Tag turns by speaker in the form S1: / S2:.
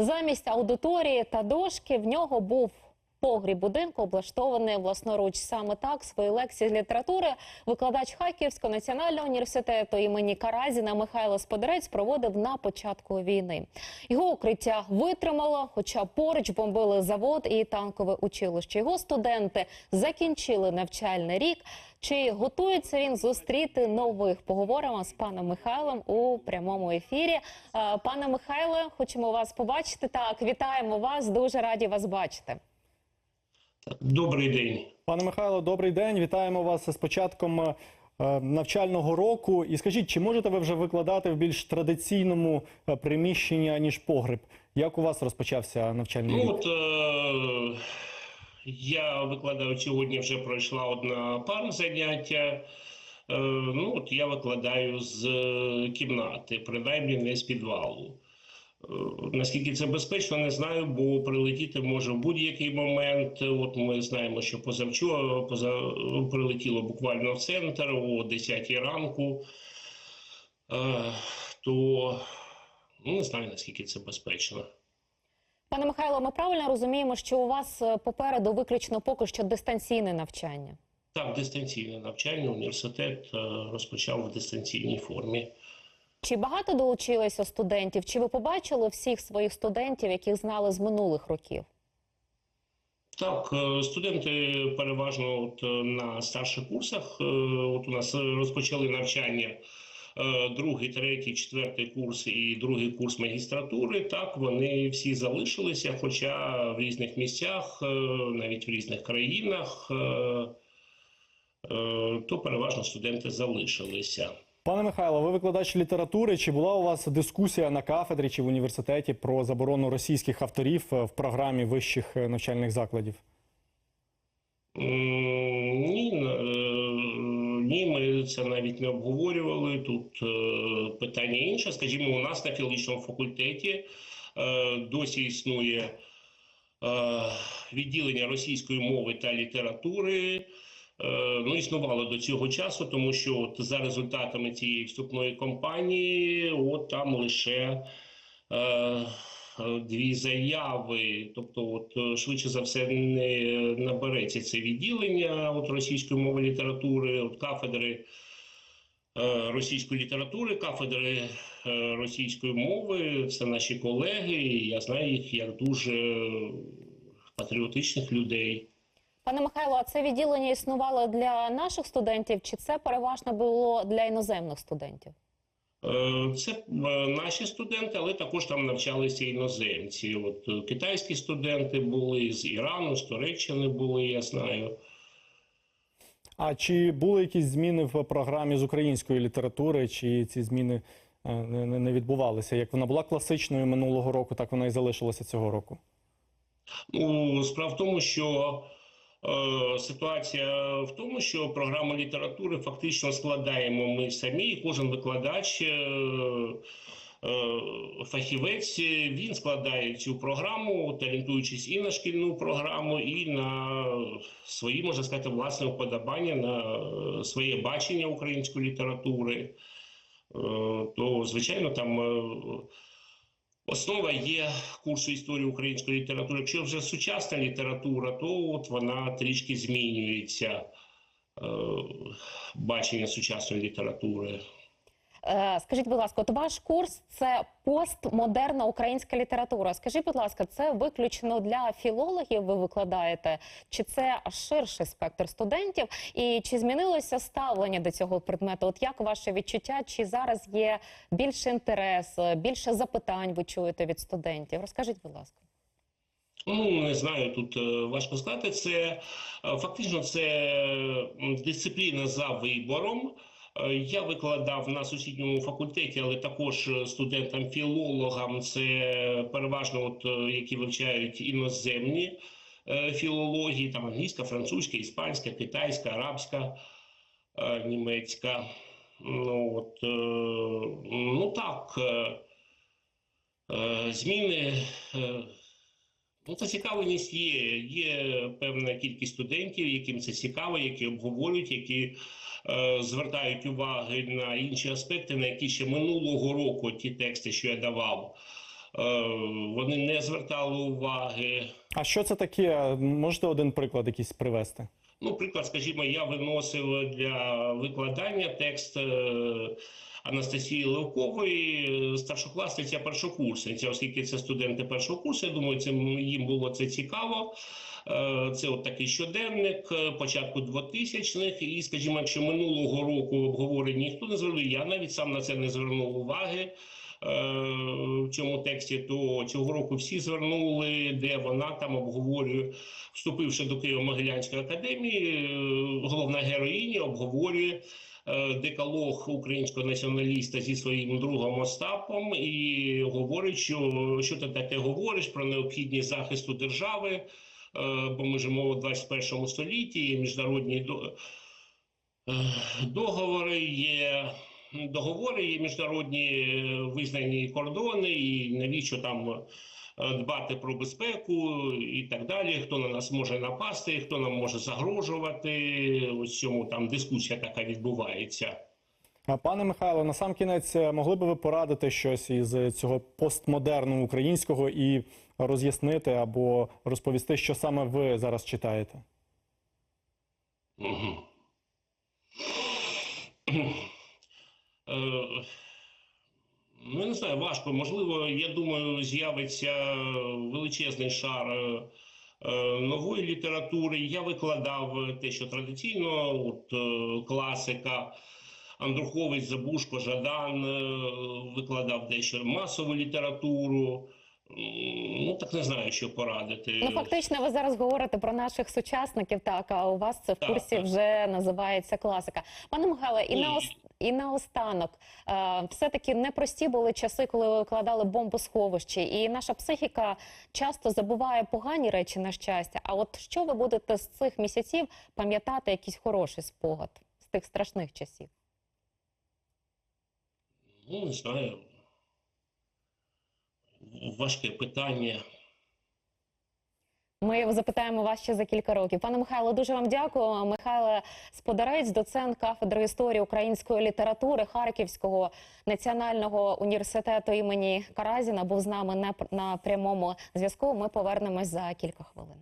S1: Замість аудиторії та дошки в нього був погріб будинку, облаштований власноруч. Саме так свої лекції з літератури викладач Харківського національного університету імені Каразіна Михайло Сподерець проводив на початку війни. Його укриття витримало, хоча поруч бомбили завод і танкове училище. Його студенти закінчили навчальний рік. Чи готується він зустріти нових? Поговоримо з паном Михайлом у прямому ефірі. Е, Пане Михайле, хочемо вас побачити. Так, вітаємо вас. Дуже раді вас бачити.
S2: Добрий день.
S3: Пане Михайло, добрий день. Вітаємо вас з початком е, навчального року. І скажіть, чи можете ви вже викладати в більш традиційному е, приміщенні, ніж погреб? Як у вас розпочався навчальний
S2: Ну
S3: рік?
S2: от е, я викладаю сьогодні. Вже пройшла одна пара заняття. Е, ну от я викладаю з е, кімнати, принаймні не з підвалу. Е, Наскільки це безпечно, не знаю, бо прилетіти може в будь-який момент. От ми знаємо, що позавчора поза прилетіло буквально в центр о 10 ранку. То ну, не знаю наскільки це безпечно.
S1: Пане Михайло, ми правильно розуміємо, що у вас е, попереду виключно поки що дистанційне навчання.
S2: Так, дистанційне навчання, університет е, розпочав в дистанційній формі.
S1: Чи багато долучилося студентів? Чи ви побачили всіх своїх студентів, яких знали з минулих років?
S2: Так, е, студенти переважно от на старших курсах. От у нас розпочали навчання другий, третій, четвертий курс і другий курс магістратури. Так, вони всі залишилися, хоча в різних місцях, е, навіть в різних країнах, е, е, то переважно студенти залишилися.
S3: Пане Михайло, ви викладач літератури. Чи була у вас дискусія на кафедрі чи в університеті про заборону російських авторів е, в програмі вищих е, навчальних закладів?
S2: Ні, е, ні, ми це навіть не обговорювали. Тут е, питання інше. Скажімо, у нас на філологічному факультеті е, досі існує е, відділення російської мови та літератури. Ну, існувало до цього часу, тому що от за результатами цієї вступної кампанії, от там лише е, дві заяви. Тобто, от е, швидше за все не набереться це відділення от російської мови літератури, от кафедри е, російської літератури, кафедри е, російської мови. Це наші колеги. Я знаю їх як дуже патріотичних людей.
S1: Пане Михайло, а це відділення існувало для наших студентів, чи це переважно було для іноземних студентів?
S2: Е, Це е, наші студенти, але також там навчалися іноземці. От е, китайські студенти були з Ірану, з Туреччини були, я знаю.
S3: А чи були якісь зміни в програмі з української літератури, чи ці зміни не, відбувалися? Як вона була класичною минулого року, так вона і залишилася цього року?
S2: Ну, справа в тому, що ситуація в тому, що програму літератури фактично складаємо ми самі, і кожен викладач. Е, е, Фахівець він складає цю програму, орієнтуючись і на шкільну програму, і на свої, можна сказати, власне вподобання, на е, своє бачення української літератури. Е, То, звичайно, там е, Основа є курсу історії української літератури. Якщо вже сучасна література, то от вона трішки змінюється е, бачення сучасної літератури.
S1: Е, скажіть, будь ласка, от ваш курс це постмодерна українська література. Скажіть, будь ласка, це виключно для філологів ви викладаєте, чи це ширший спектр студентів? І чи змінилося ставлення до цього предмету? От як ваше відчуття? Чи зараз є більше інтерес, більше запитань ви чуєте від студентів? Розкажіть, будь ласка.
S2: Ну не знаю, тут е, важко сказати. Це е, фактично це дисципліна за вибором. Е, Я викладав на сусідньому факультеті, але також е, студентам-філологам, це переважно, от е, які вивчають іноземні філології, там англійська, французька, іспанська, китайська, арабська, німецька. Ну от ну так. Зміни. Е, Ну, зацікавленість є. Є певна кількість студентів, яким це цікаво, які обговорюють, які е, звертають уваги на інші аспекти, на які ще минулого року ті тексти, що я давав, вони не звертали уваги.
S3: А що це таке? Можете один приклад якийсь привести?
S2: Ну, приклад, скажімо, я виносив для викладання текст е, Анастасії Левкової, е, старшокласниця першокурсниця, оскільки це студенти першого курсу. Я думаю, це їм було це цікаво. Е, Це от такий щоденник початку 2000-х. І, скажімо, якщо минулого року обговорення ніхто не звернув, я навіть сам на це не звернув уваги. Е, В цьому тексті, то цього року всі звернули, де вона там обговорює, вступивши до Києво-Могилянської академії, е, головна героїня обговорює е, декалог українського націоналіста зі своїм другом Остапом і говорить, що, що ти таке говориш про необхідність захисту держави, бо ми живемо у 21 столітті, є міжнародні договори, є договори, є міжнародні е, визнані кордони, і навіщо там е, дбати про безпеку і так далі. Хто на нас може напасти, хто нам може загрожувати. Ось цьому там дискусія така відбувається.
S3: Пане Михайло, на сам кінець е, могли би ви порадити щось із цього постмодерну українського і роз'яснити або розповісти, що саме ви зараз читаєте?
S2: Мгм. Е, Ну, я не знаю, важко. Можливо, я думаю, з'явиться величезний шар е, е, нової літератури. Я викладав те, що традиційно, от класика. Андрухович, Забушко, Жадан викладав дещо масову літературу. Ну, так не знаю, що порадити.
S1: Ну, фактично, ви зараз говорите про наших сучасників, так, а у вас це в
S2: Так,
S1: курсі
S2: так.
S1: вже називається класика. Пане Михайле, і, на і наостанок, е, все-таки непрості були часи, коли ви викладали бомбосховище, і наша психіка часто забуває погані речі на щастя. А от що ви будете з цих місяців пам'ятати якийсь хороший спогад з тих страшних часів?
S2: Ну, не знаю. Важке питання.
S1: Ми запитаємо вас ще за кілька років. Пане Михайло, дуже вам дякую. Михайло Сподарець, доцент кафедри історії української літератури Харківського національного університету імені Каразіна, був з нами на, на прямому зв'язку. Ми повернемось за кілька хвилин.